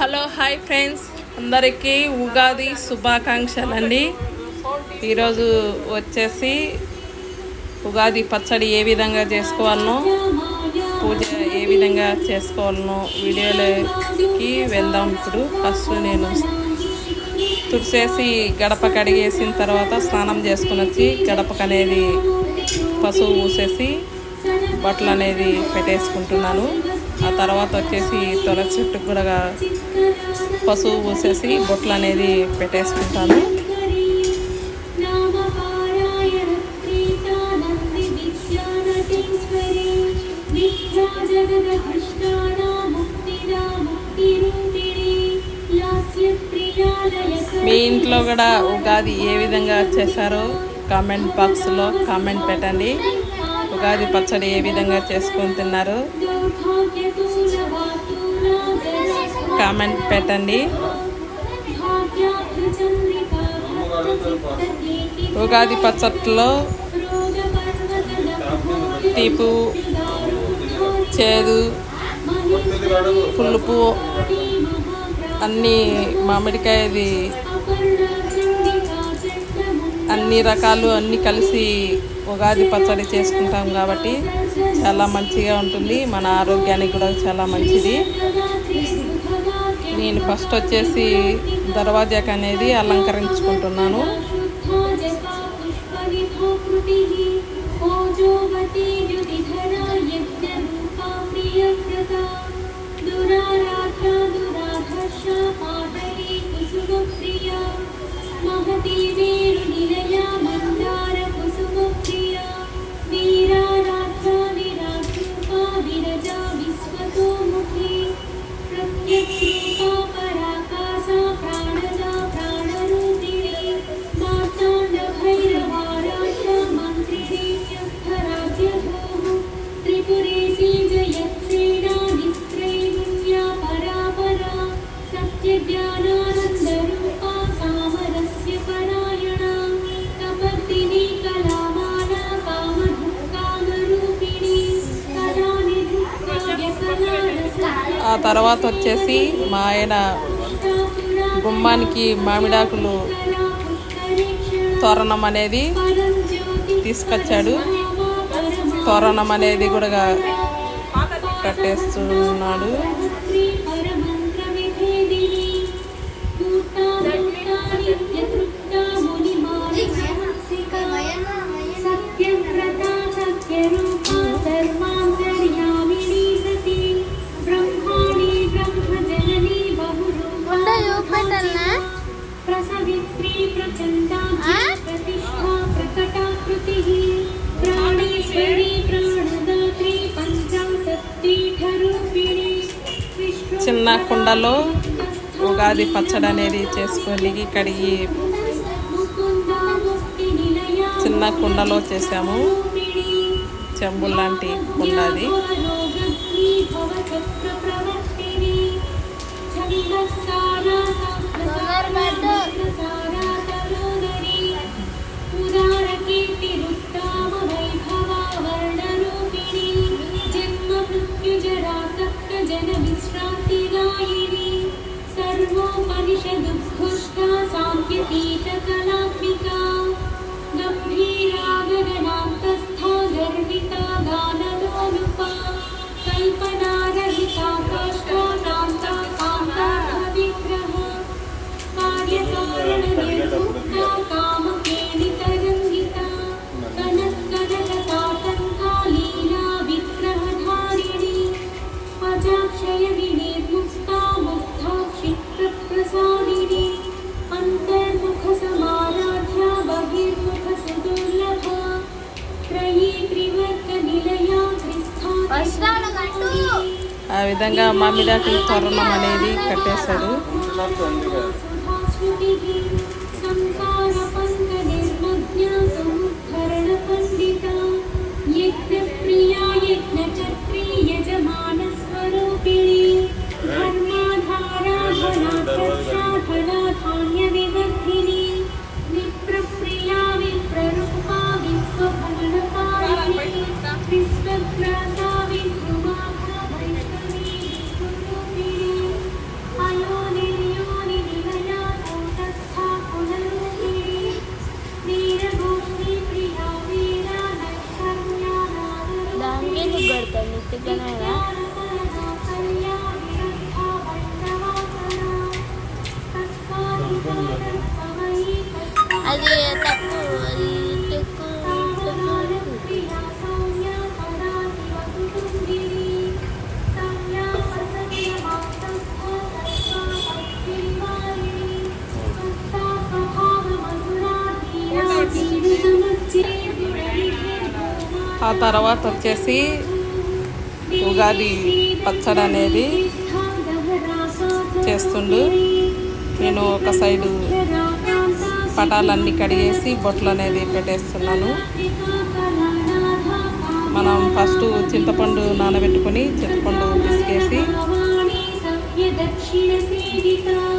Hello hi friends. అందరికీ ఉగాది శుభాకాంక్షలు అండి ఈరోజు వచ్చేసి ఉగాది పచ్చడి ఏ విధంగా చేసుకోవాలనో పూజ ఏ విధంగా చేసుకోవాలనో వీడియోలోకి వెళ్దాం. ఇప్పుడు ఫస్ట్ నేను తుడిసేసి గడప కడిగేసిన తర్వాత స్నానం చేసుకుని వచ్చి గడపకు అనేది పసుపు పూసేసి బట్టలు అనేది పెట్టేసుకుంటున్నాను. ఆ తర్వాత వచ్చేసి తొలచెట్టు కూడా పసుపు పూసేసి బొట్లు అనేది పెట్టేసుకుంటాను. మీ ఇంట్లో కూడా ఉగాది ఏ విధంగా చేశారో కామెంట్ బాక్స్లో కామెంట్ పెట్టండి. ఉగాది పచ్చడి ఏ విధంగా చేసుకొని తిన్నారు? కామెంట్ పెట్టండి. ఉగాది పచ్చట్లో తీపు చేదు పులుపు అన్నీ మామిడికాయది. అన్ని రకాలు అన్నీ కలిసి ఉగాది పచ్చడి చేసుకుంటాం కాబట్టి చాలా మంచిగా ఉంటుంది. మన ఆరోగ్యానికి కూడా చాలా మంచిది. నేను ఫస్ట్ వచ్చేసి దర్వాజాకి అనేది అలంకరించుకుంటున్నాను. తర్వాత వచ్చేసి మా ఆయన గుమ్మానికి మామిడాకులు తోరణం అనేది తీసుకొచ్చాడు. తోరణం అనేది కూడా కట్టేస్తున్నాడు. ఉగాది పచ్చడి అనేది చేసుకొని కడిగి చిన్న కుండలో చేసాము. చెంబు లాంటి కుండ అది. उपनिषदुत्कृष्टा साङ्ख्यतीति విధంగా మామిడాకుల తోరణం అనేది కట్టేశాడు ఆ తర్వాత వచ్చేసి ఉగాది పచ్చడి అనేది చేస్తుండు. నేను ఒక సైడు పటాలన్నీ కడిగేసి బొట్లు అనేది పెట్టేస్తున్నాను. మనం ఫస్ట్ చింతపండు నానబెట్టుకొని చింతపండు పిసికేసి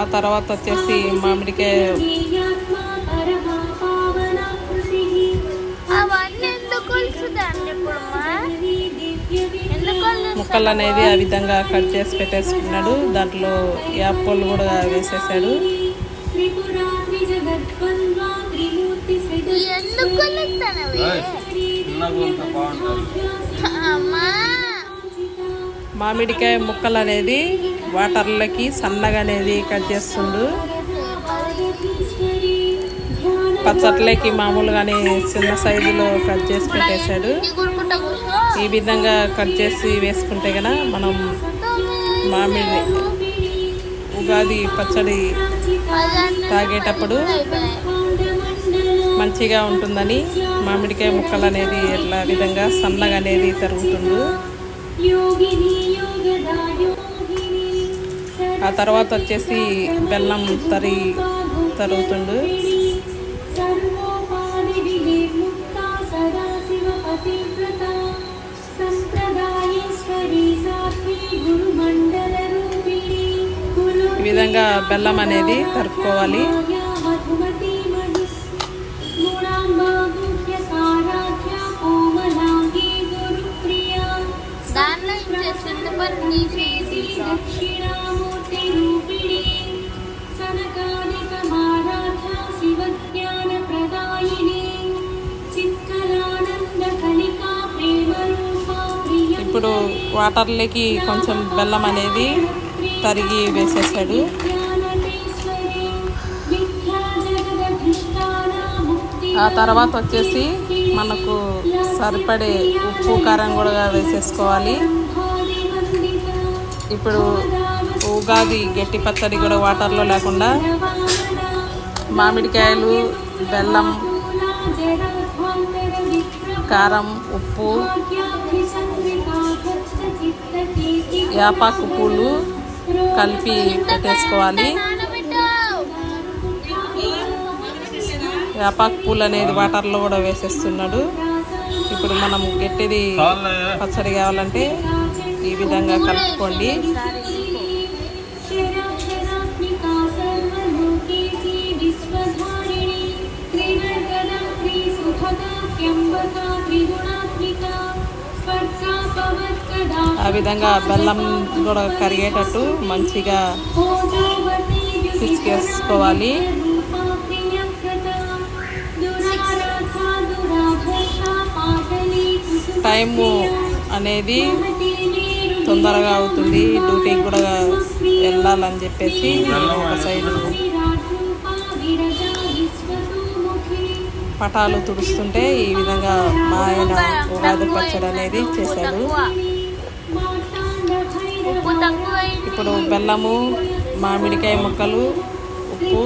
ఆ తర్వాత వచ్చేసి మామిడికాయ ముక్కలు అనేది ఆ విధంగా కట్ చేసి పెట్టేసుకున్నాడు. దాంట్లో యాపళ్ళు కూడా వేసేసాడు. మామిడికాయ ముక్కలు అనేది వాటర్లకి సన్నగా అనేది కట్ చేస్తుండు. పచ్చట్లకి మామూలుగానే చిన్న సైజులో కట్ చేసి పెట్టేశాడు. ఈ విధంగా కట్ చేసి వేసుకుంటే కదా మనం మామిడి ఉగాది పచ్చడి తాగేటప్పుడు మంచిగా ఉంటుందని మామిడికాయ ముక్కలు అనేది ఇట్లా విధంగా సన్నగా అనేది తరుగుతుండు ఆ తర్వాత వచ్చేసి బెల్లం తరి తరుగుతుండు. కలికా ప్రేమ రూపా ప్రియ ఇప్పుడు వాటర్లోకి కొంచెం బెల్లం అనేది తరిగి వేసేసాడు. ఆ తర్వాత వచ్చేసి మనకు సరిపడే ఉప్పు కారం కూడా వేసేసుకోవాలి. ఇప్పుడు ఉగాది గట్టి పచ్చడి కూడా వాటర్లో లేకుండా మామిడికాయలు బెల్లం కారం ఉప్పు యాపాకు పూలు కలిపి పెట్టేసుకోవాలి. యాపాకు పూలు అనేది వాటర్లో కూడా వేసేస్తున్నాడు. ఇప్పుడు మనం గట్టిది పచ్చడి కావాలంటే ఈ విధంగా కలుపుకోండి. ఆ విధంగా బెల్లం కూడా కరిగేటట్టు మంచిగా పిసికేసుకోవాలి. టైము అనేది తొందరగా అవుతుంది. డ్యూటీకి కూడా వెళ్ళాలని చెప్పేసి ఒక సైడు పటాలు తుడుస్తుంటే ఈ విధంగా మా ఆయన ఉగాది పచ్చడి అనేది చేశాడు ఇప్పుడు బెల్లము మామిడికాయ ముక్కలు ఉప్పు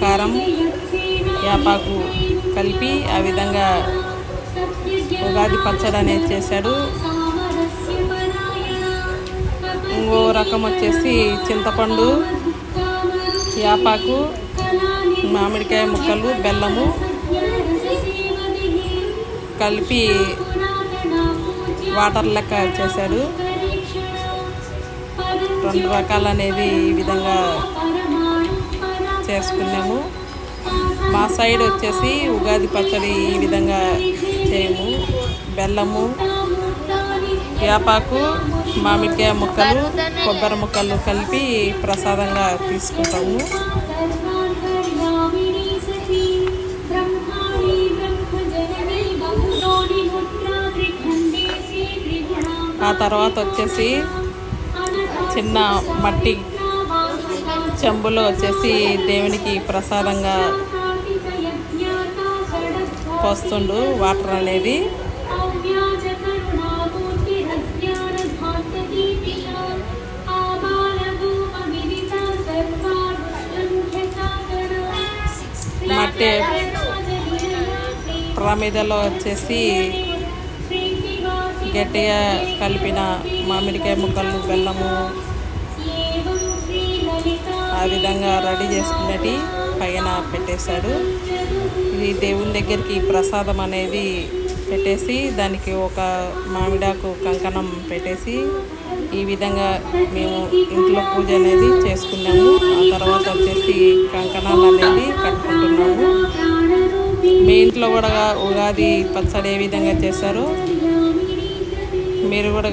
కారం యాపాకు కలిపి ఆ విధంగా ఉగాది పచ్చడి అనేది చేశాడు. ఇంకో రకం వచ్చేసి చింతపండు యాపాకు మామిడికాయ ముక్కలు బెల్లము కలిపి వాటర్ లెక్క చేశాడు. రెండు రకాలు అనేది ఈ విధంగా చేసుకున్నాము. మా సైడ్ వచ్చేసి ఉగాది పచ్చడి ఈ విధంగా చేయము. బెల్లము వేపాకు మామిడికాయ ముక్కలు కొబ్బరి ముక్కలు కలిపి ప్రసాదంగా తీసుకుంటాము. ఆ తర్వాత వచ్చేసి చిన్న మట్టి చెంబులో వచ్చేసి దేవునికి ప్రసాదంగా పోస్తుండు. వాటర్ అనేది మట్టి ప్రమిదలో వచ్చేసి గట్టిగా కలిపిన మామిడికాయ ముక్కలు బెల్లము ఆ విధంగా రెడీ చేసుకున్నటి పైన పెట్టేశాడు. ఇది దేవుని దగ్గరికి ప్రసాదం అనేది పెట్టేసి దానికి ఒక మామిడాకు కంకణం పెట్టేసి ఈ విధంగా మేము ఇంట్లో పూజ అనేది చేసుకున్నాము. ఆ తర్వాత వచ్చేసి కంకణాలు అనేది కట్టుకుంటున్నాము. మీ ఇంట్లో కూడా ఉగాది పచ్చడి ఏ విధంగా చేశారో? మీరు కూడా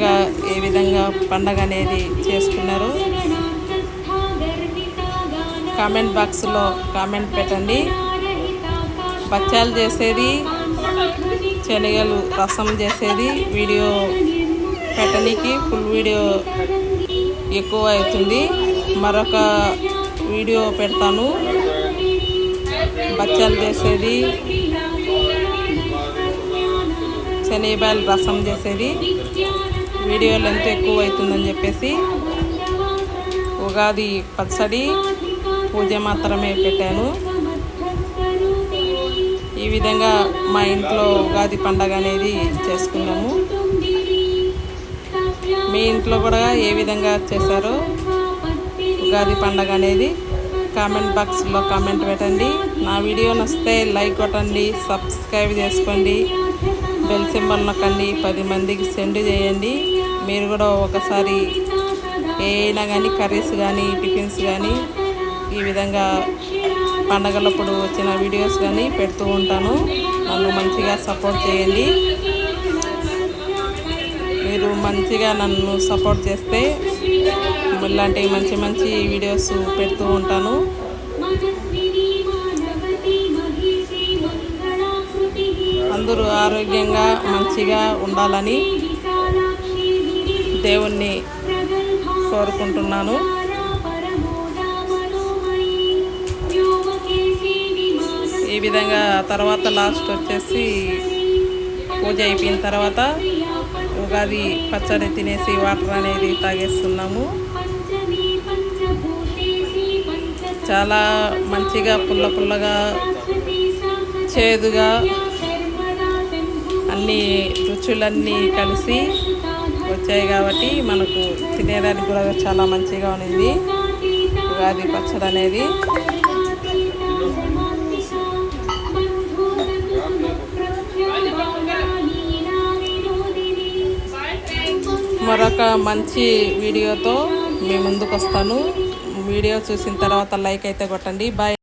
ఏ విధంగా పండగ అనేది చేసుకున్నారు? కామెంట్ బాక్స్లో కామెంట్ పెట్టండి. బచ్చాలు చేసేది శనగలు రసం చేసేది వీడియో పెట్టడానికి ఫుల్ వీడియో ఎక్కువ అవుతుంది. మరొక వీడియో పెడతాను. బచ్చాలు చేసేది శనగబాయలు రసం చేసేది. వీడియో లెంత్ ఎక్కువ అవుతుందని చెప్పేసి ఉగాది పచ్చడి పూజ మాత్రమే పెట్టాను. ఈ విధంగా మా ఇంట్లో ఉగాది పండగ అనేది చేసుకున్నాము. మీ ఇంట్లో కూడా ఏ విధంగా చేశారో ఉగాది పండగ అనేది? కామెంట్ బాక్స్లో కామెంట్ పెట్టండి. నా వీడియో నచ్చితే లైక్ కొట్టండి సబ్స్క్రైబ్ చేసుకోండి బెల్ సింబల్ నొక్కండి పది మందికి సెండ్ చేయండి. మీరు కూడా ఒకసారి ఏదైనా కానీ కర్రీస్ కానీ టిఫిన్స్ కానీ ఈ విధంగా పండగలప్పుడు వచ్చిన వీడియోస్ కానీ పెడుతూ ఉంటాను. నన్ను మంచిగా సపోర్ట్ చేయండి. మీరు మంచిగా నన్ను సపోర్ట్ చేస్తే ఇలాంటి మంచి మంచి వీడియోస్ పెడుతూ ఉంటాను. అందరూ ఆరోగ్యంగా మంచిగా ఉండాలని దేవుణ్ణి కోరుకుంటున్నాను. ఈ విధంగా తర్వాత లాస్ట్ వచ్చేసి పూజ అయిపోయిన తర్వాత ఉగాది పచ్చడి తినేసి వాటర్ అనేది తాగేస్తున్నాము. చాలా మంచిగా పుల్ల పుల్లగా చేదుగా అన్ని రుచులన్నీ కలిసి వచ్చాయి కాబట్టి మనకు తినేదానికి కూడా చాలా మంచిగా ఉన్నింది. ఉగాది పచ్చడి అనేది. మరొక మంచి వీడియోతో మీ ముందుకు వస్తాను వీడియో చూసిన తర్వాత లైక్ అయితే కొట్టండి. బాయ్